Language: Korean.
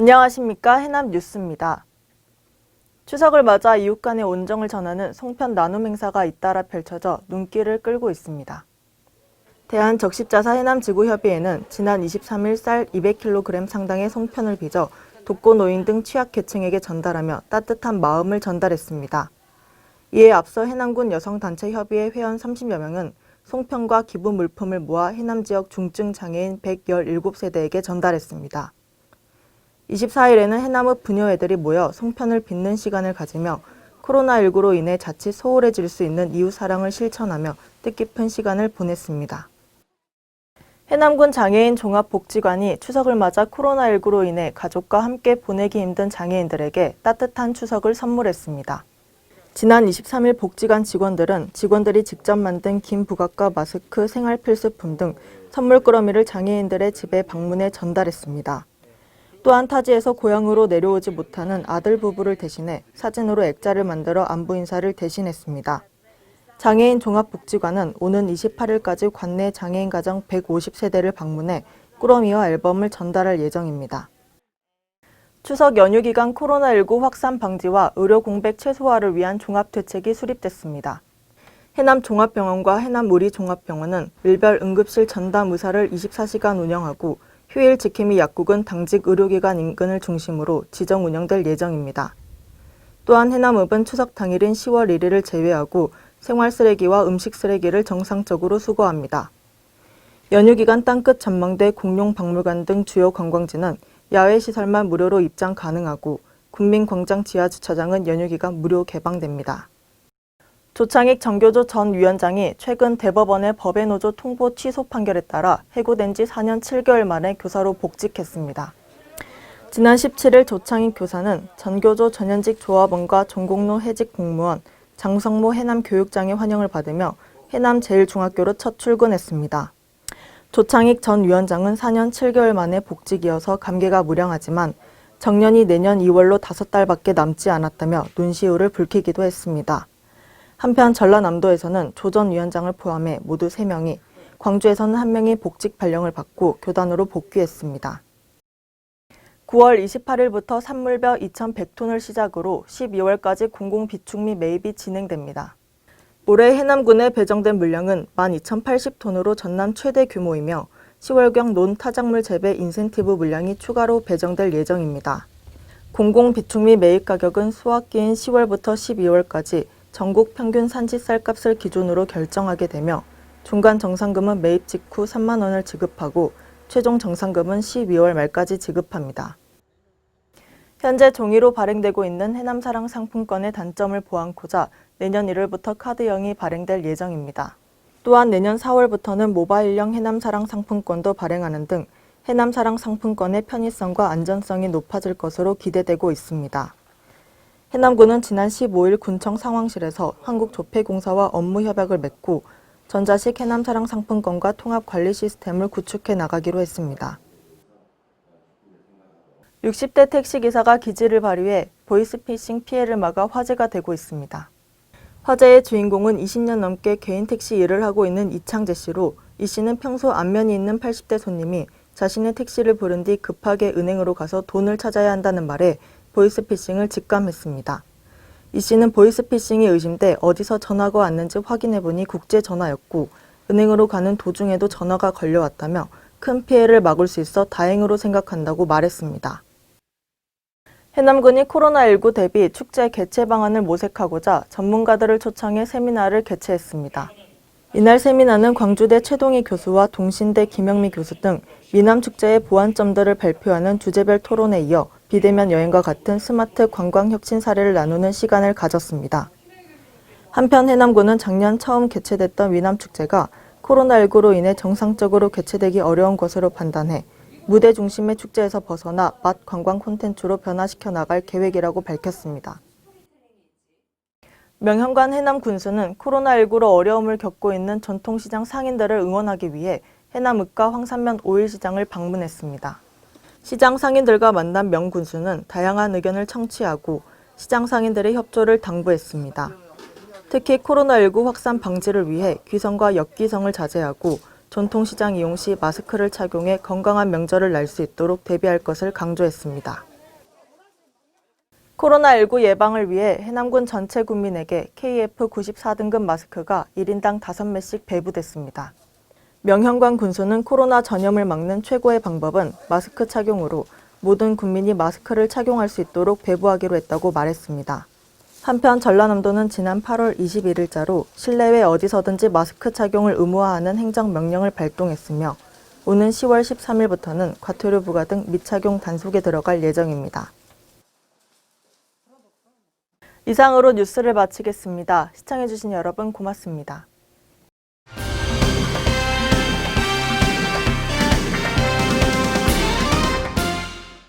안녕하십니까 해남 뉴스입니다. 추석을 맞아 이웃 간의 온정을 전하는 송편 나눔 행사가 잇따라 펼쳐져 눈길을 끌고 있습니다. 대한적십자사 해남지구협의회는 지난 23일 쌀 200kg 상당의 송편을 빚어 독거 노인 등 취약계층에게 전달하며 따뜻한 마음을 전달했습니다. 이에 앞서 해남군 여성단체협의회 회원 30여 명은 송편과 기부 물품을 모아 해남 지역 중증 장애인 117세대에게 전달했습니다. 24일에는 해남의 부녀애들이 모여 송편을 빚는 시간을 가지며 코로나19로 인해 자칫 소홀해질 수 있는 이웃 사랑을 실천하며 뜻깊은 시간을 보냈습니다. 해남군 장애인 종합복지관이 추석을 맞아 코로나19로 인해 가족과 함께 보내기 힘든 장애인들에게 따뜻한 추석을 선물했습니다. 지난 23일 복지관 직원들은 직원들이 직접 만든 긴 부각과 마스크, 생활 필수품 등 선물 꾸러미를 장애인들의 집에 방문해 전달했습니다. 또한 타지에서 고향으로 내려오지 못하는 아들 부부를 대신해 사진으로 액자를 만들어 안부 인사를 대신했습니다. 장애인 종합복지관은 오는 28일까지 관내 장애인 가정 150세대를 방문해 꾸러미와 앨범을 전달할 예정입니다. 추석 연휴 기간 코로나19 확산 방지와 의료 공백 최소화를 위한 종합대책이 수립됐습니다. 해남 종합병원과 해남 우리 종합병원은 일별 응급실 전담 의사를 24시간 운영하고 휴일 지킴이 약국은 당직 의료기관 인근을 중심으로 지정 운영될 예정입니다. 또한 해남읍은 추석 당일인 10월 1일을 제외하고 생활 쓰레기와 음식 쓰레기를 정상적으로 수거합니다. 연휴 기간 땅끝 전망대 공룡 박물관 등 주요 관광지는 야외 시설만 무료로 입장 가능하고 군민광장 지하 주차장은 연휴 기간 무료 개방됩니다. 조창익 정교조 전 위원장이 최근 대법원의 법의 노조 통보 취소 판결에 따라 해고된 지 4년 7개월 만에 교사로 복직했습니다. 지난 17일 조창익 교사는 전교조 전현직 조합원과 전공로 해직 공무원, 장성모 해남 교육장의 환영을 받으며 해남 제일중학교로 첫 출근했습니다. 조창익 전 위원장은 4년 7개월 만에 복직이어서 감개가 무량하지만 정년이 내년 2월로 5달밖에 남지 않았다며 눈시울을 붉히기도 했습니다. 한편 전라남도에서는 조전 위원장을 포함해 모두 3명이, 광주에서는 1명이 복직 발령을 받고 교단으로 복귀했습니다. 9월 28일부터 산물벼 2,100톤을 시작으로 12월까지 공공 비축미 매입이 진행됩니다. 올해 해남군에 배정된 물량은 12,080톤으로 전남 최대 규모이며 10월경 논 타작물 재배 인센티브 물량이 추가로 배정될 예정입니다. 공공 비축미 매입 가격은 수확기인 10월부터 12월까지 전국 평균 산지 쌀값을 기준으로 결정하게 되며 중간 정상금은 매입 직후 3만 원을 지급하고 최종 정상금은 12월 말까지 지급합니다. 현재 종이로 발행되고 있는 해남사랑 상품권의 단점을 보완코자 내년 1월부터 카드형이 발행될 예정입니다. 또한 내년 4월부터는 모바일형 해남사랑 상품권도 발행하는 등 해남사랑 상품권의 편의성과 안전성이 높아질 것으로 기대되고 있습니다. 해남군은 지난 15일 군청 상황실에서 한국조폐공사와 업무 협약을 맺고 전자식 해남사랑 상품권과 통합 관리 시스템을 구축해 나가기로 했습니다. 60대 택시기사가 기지를 발휘해 보이스피싱 피해를 막아 화제가 되고 있습니다. 화제의 주인공은 20년 넘게 개인 택시 일을 하고 있는 이창재 씨로 이 씨는 평소 안면이 있는 80대 손님이 자신의 택시를 부른 뒤 급하게 은행으로 가서 돈을 찾아야 한다는 말에 보이스피싱을 직감했습니다. 이 씨는 보이스피싱이 의심돼 어디서 전화가 왔는지 확인해보니 국제 전화였고 은행으로 가는 도중에도 전화가 걸려왔다며 큰 피해를 막을 수 있어 다행으로 생각한다고 말했습니다. 해남군이 코로나19 대비 축제 개최 방안을 모색하고자 전문가들을 초청해 세미나를 개최했습니다. 이날 세미나는 광주대 최동희 교수와 동신대 김영미 교수 등 미남축제의 보완점들을 발표하는 주제별 토론에 이어 비대면 여행과 같은 스마트 관광 혁신 사례를 나누는 시간을 가졌습니다. 한편 해남군은 작년 처음 개최됐던 위남축제가 코로나19로 인해 정상적으로 개최되기 어려운 것으로 판단해 무대 중심의 축제에서 벗어나 맛 관광 콘텐츠로 변화시켜 나갈 계획이라고 밝혔습니다. 명현관 해남 군수는 코로나19로 어려움을 겪고 있는 전통시장 상인들을 응원하기 위해 해남읍과 황산면 오일시장을 방문했습니다. 시장 상인들과 만난 명 군수는 다양한 의견을 청취하고 시장 상인들의 협조를 당부했습니다. 특히 코로나19 확산 방지를 위해 귀성과 역귀성을 자제하고 전통시장 이용 시 마스크를 착용해 건강한 명절을 날 수 있도록 대비할 것을 강조했습니다. 코로나19 예방을 위해 해남군 전체 국민에게 KF94등급 마스크가 1인당 5매씩 배부됐습니다. 명현관 군수는 코로나 전염을 막는 최고의 방법은 마스크 착용으로 모든 국민이 마스크를 착용할 수 있도록 배부하기로 했다고 말했습니다. 한편 전라남도는 지난 8월 21일자로 실내외 어디서든지 마스크 착용을 의무화하는 행정명령을 발동했으며 오는 10월 13일부터는 과태료 부과 등 미착용 단속에 들어갈 예정입니다. 이상으로 뉴스를 마치겠습니다. 시청해주신 여러분 고맙습니다.